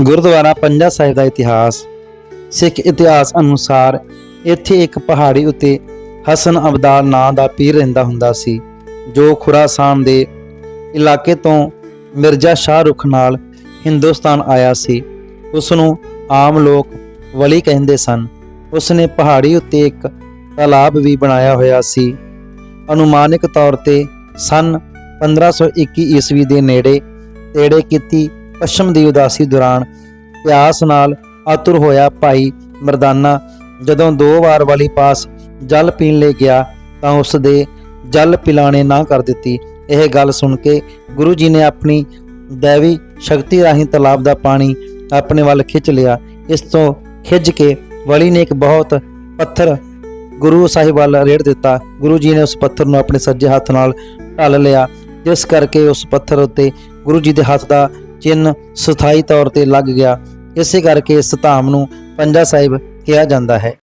ਗੁਰਦੁਆਰਾ ਪੰਜਾ ਸਾਹਿਬ ਦਾ ਇਤਿਹਾਸ, ਸਿੱਖ ਇਤਿਹਾਸ ਅਨੁਸਾਰ ਇੱਥੇ ਇੱਕ ਪਹਾੜੀ ਉੱਤੇ ਹਸਨ ਅਬਦਾਲ ਨਾਂ ਦਾ ਪੀਰ ਰਹਿੰਦਾ ਹੁੰਦਾ ਸੀ, ਜੋ ਖੁਰਾਸਾਨ ਦੇ ਇਲਾਕੇ ਤੋਂ ਮਿਰਜ਼ਾ ਸ਼ਾਹ ਰੁਖ ਨਾਲ ਹਿੰਦੁਸਤਾਨ ਆਇਆ ਸੀ। ਉਸ ਨੂੰ ਆਮ ਲੋਕ ਵਲੀ ਕਹਿੰਦੇ ਸਨ। ਉਸ ਨੇ ਪਹਾੜੀ ਉੱਤੇ ਇੱਕ ਤਾਲਾਬ ਵੀ ਬਣਾਇਆ ਹੋਇਆ ਸੀ। ਅਨੁਮਾਨਿਕ ਤੌਰ ਤੇ ਸਨ 1521 ਈਸਵੀ ਦੇ ਨੇੜੇ ਤੇੜੇ ਕੀਤੀ ਪੱਛਮ ਦੀ ਉਦਾਸੀ ਦੌਰਾਨ ਪਿਆਸ ਨਾਲ ਆਤੁਰ ਹੋਇਆ ਭਾਈ ਮਰਦਾਨਾ। ਜਦੋਂ ਦੋ ਵਾਰ ਵਾਲੀ ਪਾਸ ਜਲ ਪੀਣ ਲਈ ਗਿਆ, ਤਾਂ ਉਸ ਦੇ ਜਲ ਪਿਲਾਣੇ ਨਾ ਕਰ ਦਿੱਤੀ। ਇਹ ਗੱਲ ਸੁਣ ਕੇ ਗੁਰੂ ਜੀ ਨੇ ਆਪਣੀ ਦੇਵੀ ਸ਼ਕਤੀ ਰਾਹੀਂ ਤਲਾਬ ਦਾ ਪਾਣੀ ਆਪਣੇ ਵੱਲ ਖਿੱਚ ਲਿਆ। ਇਸ ਤੋਂ ਖਿੱਚ ਕੇ ਵਲੀ ਨੇ ਇੱਕ ਬਹੁਤ ਪੱਥਰ ਗੁਰੂ ਸਾਹਿਬ ਵੱਲ ਰੇੜ ਦਿੱਤਾ। ਗੁਰੂ ਜੀ ਨੇ ਉਸ ਪੱਥਰ ਨੂੰ ਆਪਣੇ ਸੱਜੇ ਹੱਥ ਨਾਲ ਢੱਲ ਲਿਆ। ਜਿਸ ਕਰਕੇ ਉਸ ਪੱਥਰ ਉੱਤੇ ਗੁਰੂ ਜੀ ਦੇ ਹੱਥ ਦਾ ਚਿੰਨ੍ਹ ਸਥਾਈ ਤੌਰ ਤੇ ਲੱਗ ਗਿਆ। ਇਸੇ ਕਰਕੇ ਇਸ ਧਾਮ ਨੂੰ ਪੰਜਾ ਸਾਹਿਬ ਕਿਹਾ ਜਾਂਦਾ ਹੈ।